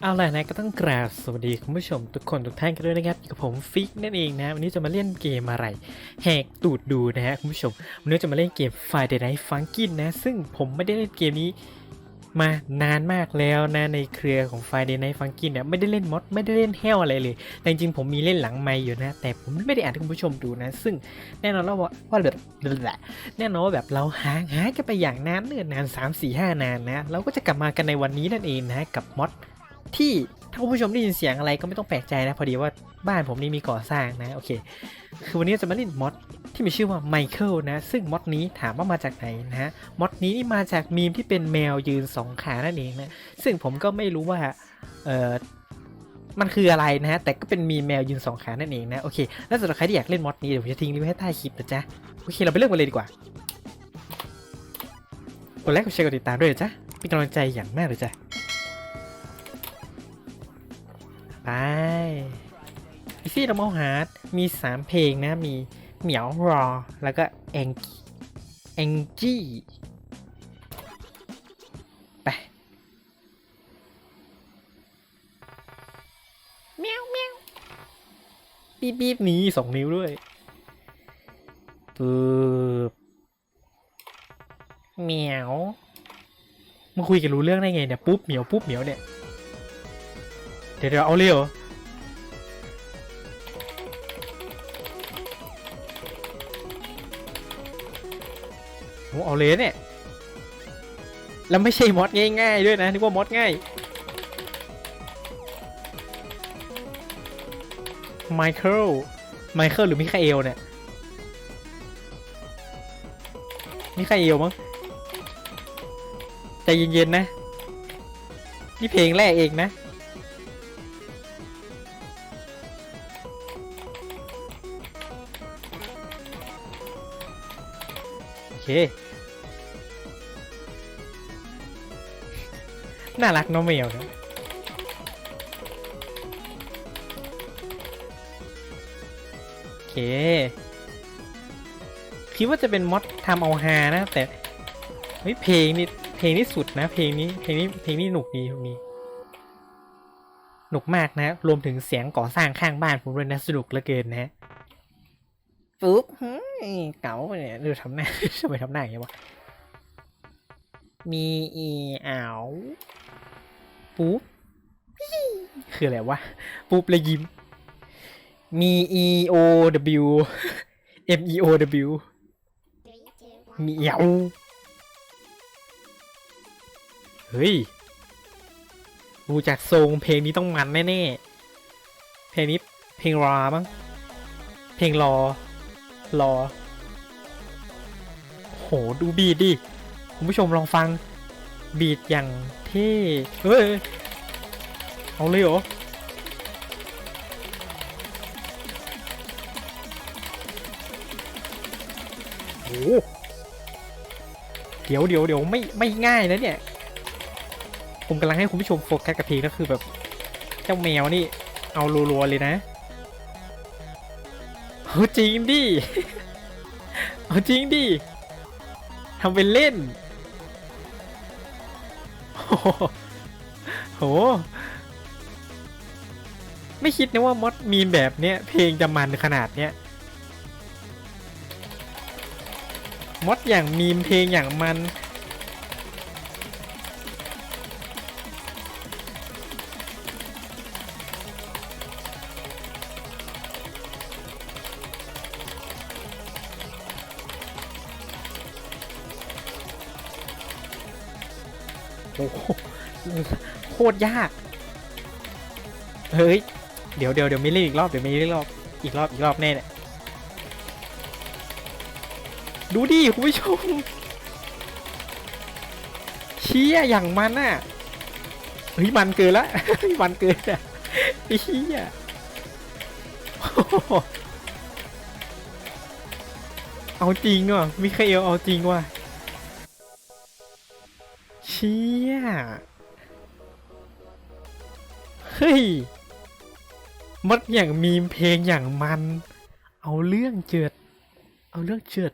เอาล่ะนะก็ต้องกราบสวัสดีคุณผู้ชมทุกคนทุกท่านกันด้วยนะครับอยู่กับผมฟิกนั่นเองนะวันนี้จะมาเล่นเกมอะไรแหกตูดดูนะฮะคุณผู้ชมวันนี้จะมาเล่นเกม Friday Night Funkin' นะ ซึ่งผมไม่ได้เล่นเกมนี้มานานมากแล้วนะในเครือของ Friday Night Funkin' เนี่ยไม่ได้เล่นมอดไม่ได้เล่นแฮวอะไรเลย แต่จริงผมมีเล่นหลังไมค์อยู่นะ แต่ผมไม่ได้อ่านให้คุณผู้ชมดูนะ ซึ่งแน่นอนแล้วว่าว่าแบบแน่นอนว่าแบบเราหาหากันไปอย่างนานเนิ่นนาน3 4 5นานนะเราก็จะกลับมากันในวันนี้นั่นเองนะกับมอด ที่ถ้าคุณผู้ชมได้ยินเสียงอะไรก็ไม่ต้องแปลกใจนะ พอดีว่าบ้านผมนี่มีก่อสร้างนะโอเค คือวันนี้จะมาเล่นมอดที่มีชื่อว่าไมเคิลนะ ซึ่งมอดนี้ถามว่ามาจากไหนนะฮะมอดนี้นี่มาจากมีมที่เป็นแมวยืนสองขานั่นเองนะซึ่งผมก็ไม่รู้ว่าเออมันคืออะไรนะฮะแต่ก็เป็นมีแมวยืนสองขานั่นเองนะโอเคแล้วสำหรับใครที่อยากเล่นมอดนี้เดี๋ยวผมจะทิ้งลิงก์ไว้ให้ใต้คลิปนะจ๊ะโอเคเราไปเริ่มกันเลยดีกว่ากดไลค์กดแชร์กดติดตามด้วยจ๊ะเป็นกำลังใจอย่างมากเลยจ้ะ ไปอีซี่เรามาหาร์ดมี 3 เพลงนะ มีเหมียวรอ แล้วก็แองแองจี้ไปเมียวเมียวบีบบีบหนี้สองนิ้วด้วยปึ๊บเหมียวมึงคุยกันรู้เรื่องได้ไงเนี่ยปุ๊บเหมียวปุ๊บเหมียวเนี่ย เดี๋ยวเดี๋ยวเอาเลยเหรอโอ้เอาเลยเนี่ย แล้วไม่ใช่มอดง่ายๆด้วยนะนึกว่ามอดง่ายไมเคิลไมเคิลหรือมิคาเอลเนี่ยมิคาเอลมั้งใจเย็นๆนะ นี่เพลงแรกเองนะ เค น่ารักน้องแมวนะโอเค คิดว่าจะเป็นมอดทำเอาฮานะ แต่เฮ้ยเพลงนี่เพลงนี้สุดนะ เพลงนี้เพลงนี้เพลงนี้หนุกดีหนุกดีหนุกมากนะ รวมถึงเสียงก่อสร้างข้างบ้านผมด้วยนะสนุกเหลือเกินนะ ปุ๊บเก๋าเนี่ยดูทำหน้าทำไมทำหน้าอย่างเงี้ยวะมีอีอ้าปุ๊บคืออะไรวะ ปุ๊บเลยยิ้ม มี e o w m e o w มีเอวเฮ้ยดูจากทรงเพลงนี้ต้องมันแน่ๆ เพลงนี้เพลงรอมั้ง เพลงรอ รอ โหดูบีดดิ คุณผู้ชมลองฟัง บีดอย่างเท่เฮ้ย เอาเลยเหรอโอ้เดี๋ยวเดี๋ยวเดี๋ยวไม่ไม่ง่ายนะเนี่ย ผมกำลังให้คุณผู้ชมโฟกัสกับเพลงก็คือแบบ เจ้าแมวนี่ เอารัวๆเลยนะ เฮ้ยจริงดิ เอาจริงดิ ทำเป็นเล่น โอ้โหโหไม่คิดนะว่ามอดมีมแบบเนี้ย เพลงจะมันขนาดเนี้ยมดอย่างมีมเพลงอย่างมัน โอ้โหโคตรยาก เฮ้ย เดี๋ยวเดี๋ยวเดี๋ยวไม่เล่นอีกรอบเดี๋ยวไม่เล่นอีกรอบอีกรอบอีกรอบแน่เนี่ยดูดิคุณผู้ชมเชี่ยอย่างมันอะเฮ้ยมันเกินละมันเกินอะเชี่ยโอ้โหเอาจริงว่ะมิคาเอลเอาจริงว่ะ ชี่ยเฮ้ย มัดอย่างมีมเพลงอย่างมัน เอาเรื่องเจิด เอาเรื่องเจิด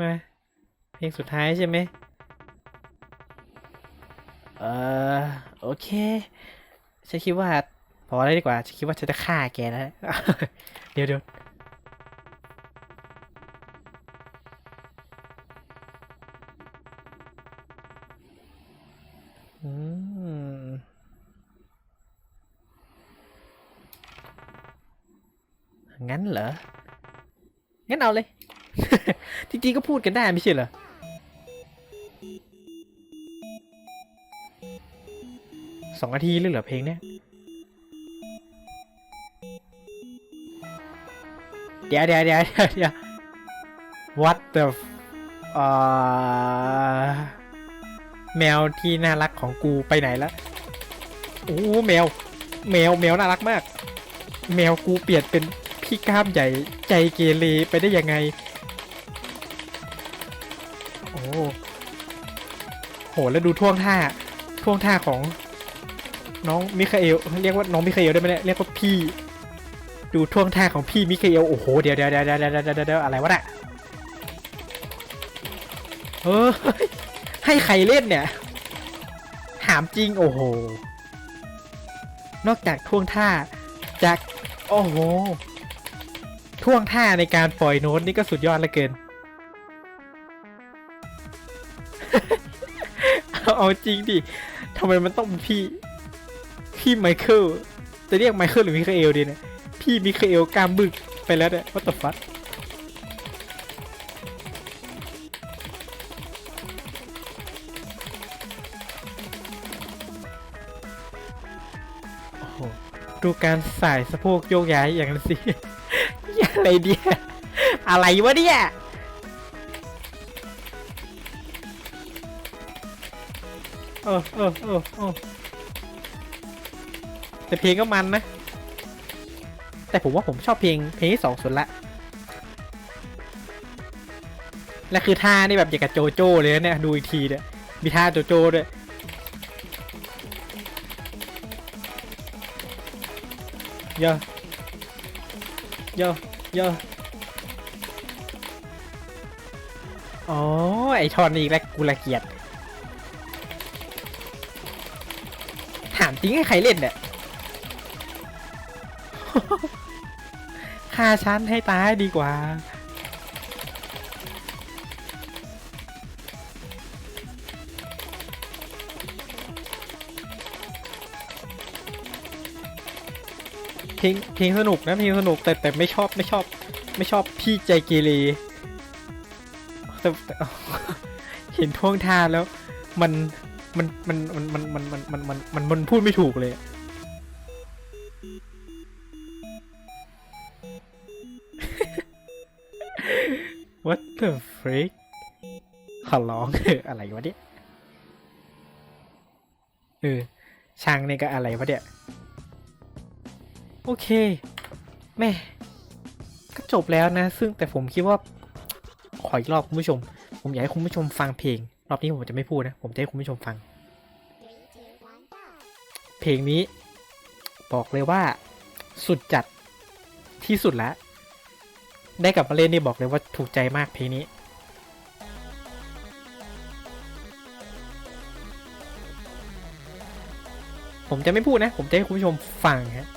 มาเพลงสุดท้ายใช่ไหมเออโอเค ฉันคิดว่า พอแล้วดีกว่า ฉันคิดว่าฉันจะฆ่าแกนะเดี๋ยวเดี๋ยว เหรอ งั้นเอาเลย จริงๆก็พูดกันได้ไม่ใช่เหรอ สองนาทีเลยเหรอเพลงเนี้ย เดี๋ยวเดี๋ยวเดี๋ยวเดี๋ยวเดี๋ยว what the f- เอ่อแมวที่น่ารักของกูไปไหนล้วโอ้แมว แมวแมวน่ารักมาก แมวกูเปลี่ยนเป็น พี่กล้ามใหญ่ใจเกเรไปได้ยังไง โอ้โหแล้วดูท่วงท่าท่วงท่าของ น้องมิคาเอลเรียกว่าน้องมิคาเอลได้ไหมเนี่ยเรียกว่าพี่ ดูท่วงท่าของพี่มิคาเอลโอ้โหเดี๋ยวเดี๋ยวเดี๋ยวเดี๋ยวเดี๋ยวเดี๋ยวเดี๋ยวอะไรวะน่ะเฮ้ยให้ใครเล่นเนี่ยถามจริงโอ้โหนอกจากท่วงท่าจากโอ้โห ท่วงท่าในการปล่อยโน้ตนี่ก็สุดยอดเหลือเกิน เอาจริงดิทำไมมันต้องพี่ พี่ไมเคิล จะเรียกไมเคิลหรือมิคาเอลดีเนี่ย พี่มิคาเอลกล้ามบึกไปแล้วเนี่ยวัตถุฟัดดูการสายสะโพกโยกย้ายอย่างนั้นสิ อะไรเดียอะไรวะเนี่ยเออเออเออเออแต่เพลงก็มันนะ แต่ผมว่าผมชอบเพลงเพลงที่สองสุดละ และคือท่านี่แบบอย่างกับโจโจ้เลยนะเนี่ย ดูอีกทีเนี่ยมีท่าโจโจ้ด้วยเยอะเยอะ เยอะอ๋อไอทอนอีกแล้วกูละเกียด ถามจริงให้ใครเล่นเนี่ยฆ่าฉันให้ตายดีกว่า เพลงเพลงสนุกนะเพลงสนุกแต่แต่ไม่ชอบไม่ชอบ ไม่ชอบพี่ใจเกเรแต่เห็นท่วงท่าแล้วมันมันมันมันมันมันมันมันมันมันมันพูดไม่ถูกเลยอะ What the freak ขอร้องอะไรวะเนี่ยเออช่างนี่ก็อะไรวะเนี่ย โอเค แม่ ก็จบแล้วนะ ซึ่งแต่ผมคิดว่า ขออีกรอบคุณผู้ชม ผมอยากให้คุณผู้ชมฟังเพลง รอบนี้ผมจะไม่พูดนะ ผมจะให้คุณผู้ชมฟัง เพลงนี้ บอกเลยว่า สุดจัดที่สุดแล้ว ได้กลับมาเล่นนี่บอกเลยว่าถูกใจมากเพลงนี้ผมจะไม่พูดนะ ผมจะให้คุณผู้ชมฟังฮะ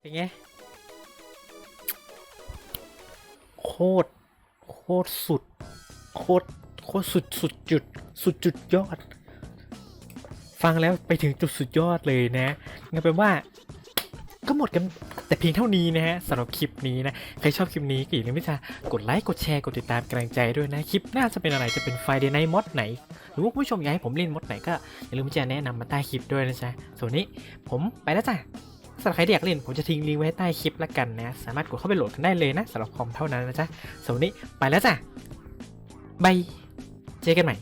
เป็นไง โคตร โคตรสุด โคตร โคตรสุดสุดจุด สุดจุดยอด ฟังแล้วไปถึงจุดสุดยอดเลยนะงั้นแปลว่าก็หมดกันแต่เพียงเท่านี้นะฮะสำหรับคลิปนี้นะ ใครชอบคลิปนี้ก็อย่าลืมที่จะกดไลค์กดแชร์กดติดตามกำลังใจด้วยนะ คลิปหน้าจะเป็นอะไรจะเป็นไฟเดย์ไนมอดไหน หรือว่าผู้ชมอยากให้ผมเล่นมอดไหนก็อย่าลืมที่จะแนะนำมาใต้คลิปด้วยนะจ๊ะส่วนนี้ผมไปแล้วจ้ะ สำหรับใครที่อยากเล่นผมจะทิ้งลิงก์ไว้ใต้คลิปละกันนะ สามารถกดเข้าไปโหลดกันได้เลยนะสำหรับคอมเท่านั้นนะจ๊ะสำหรับนี้ไปแล้วจ้ะบายเจอกันใหม่